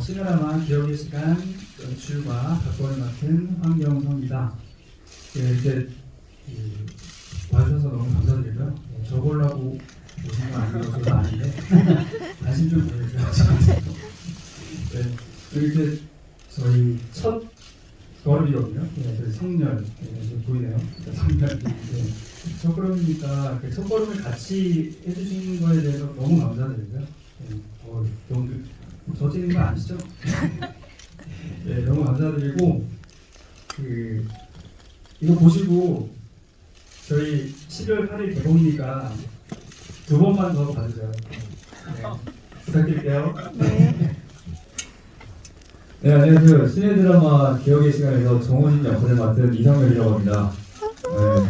시네라마 기억의 시간 연출과 각본을 맡은 황경성입니다. 예, 이제 그, 와주셔서 너무 감사드리고요. 예, 저 보려고 오신 거 아니어서 아닌데 관심 좀 보여주세요. 네, 이렇게 저희 첫 걸음이거든요. 예, 저희 성렬 예, 지금 보이네요. 성렬. 예, 첫 걸음이니까 그 첫 걸음을 같이 해주신 거에 대해서 너무 감사드리고요. 예, 어, 너무 저 찍는 거 아시죠? 네, 너무 감사드리고 그 이거 보시고 저희 12월 8일 개봉이니까 두 번만 더 봐주세요. 네, 부탁드릴게요. 네 안녕하세요 신의 드라마 기억의 시간에서 정호진 역할을 맡은 이상렬이라고 합니다 네,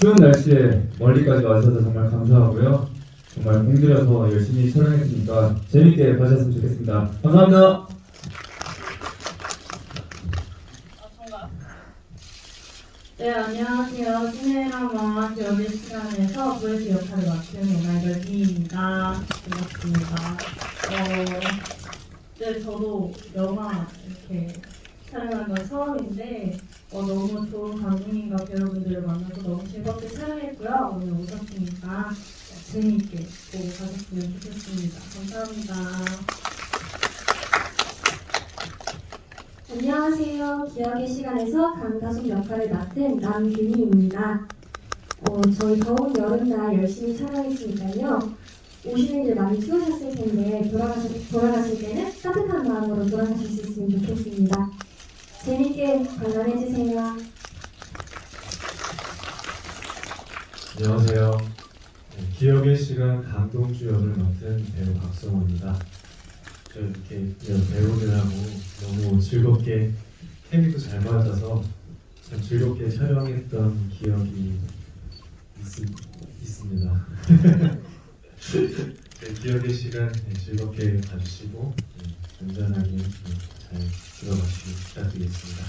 추운 날씨에 멀리까지 와주셔서 정말 감사하고요 정말 공들여서 열심히 촬영했으니까 재밌게 봐주셨으면 좋겠습니다 감사합니다 네, 안녕하세요. 시네라마 기억의 시간에서 보이스 역할을 맡은 오날별 비입니다. 반갑습니다. 어, 네, 저도 영화 이렇게 촬영한 건 처음인데 어, 너무 좋은 감독님과 배우분들을 만나서 너무 즐겁게 촬영했고요. 오늘 오셨으니까 재미있게 보고 가셨으면 좋겠습니다. 감사합니다. 안녕하세요. 기억의 시간에서 강다솜 역할을 맡은 남균희입니다. 어, 저희 더운 여름날 열심히 촬영했으니까요. 오시는 길 많이 추우셨을 텐데 돌아가실, 돌아가실 때는 따뜻한 마음으로 돌아가실 수 있으면 좋겠습니다. 재밌게 관람해주세요. 안녕하세요. 네, 기억의 시간 감동주 역을 맡은 배우 박성호입니다. 저 이렇게 이런 배우들하고 너무 즐겁게 케미도 잘 맞아서 참 즐겁게 촬영했던 기억이 있, 있습니다. 네, 기억의 시간 네, 즐겁게 봐주시고 네, 안전하게 네, 잘 들어가시기 부탁드리겠습니다.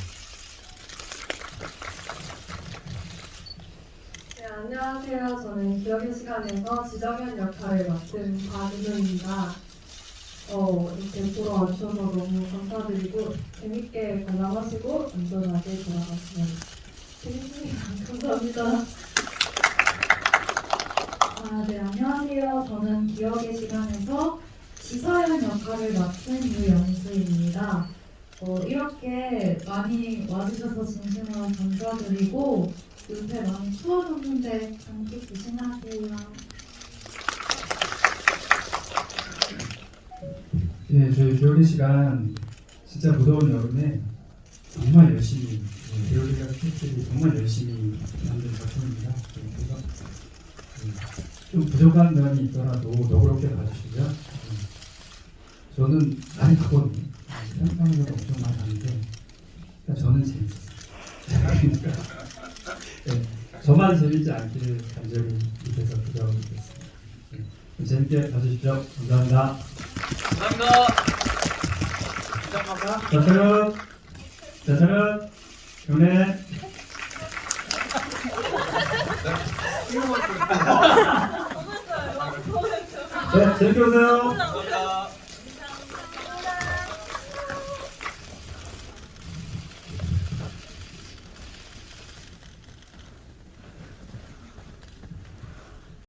네, 안녕하세요. 저는 기억의 시간에서 지정현 역할을 맡은 박은우입니다. 어, 이렇게 보러 와주셔서 너무 감사드리고 재밌게 관람하시고 안전하게 돌아가시면 되겠습니다. 감사합니다. 아, 네, 안녕하세요. 저는 기억의 시간에서 지서연 역할을 맡은 유영수입니다. 어, 이렇게 많이 와주셔서 진심으로 감사드리고 요새 많이 추워졌는데 감기 조심하세요. 예, 저희 기억의 시간 진짜 무더운 여름에 정말 열심히 예, 배우리가 스태프들이 정말 열심히 만든 작품입니다. 예, 그래서 음, 좀 부족한 면이 있더라도 너그럽게 봐주시고요. 음, 저는 많이 가거든요. 깜깜이도 엄청 많이 가는데 그러니까 저는 재밌었어요. 그러니까 예, 저만 재밌지 않기를 간절히 밑에서 있겠습니다. 예, 재밌게 봐주십시오. 감사합니다. 자, 차렷! 자, 차렷! 경례! 네, 재밌게 보세요!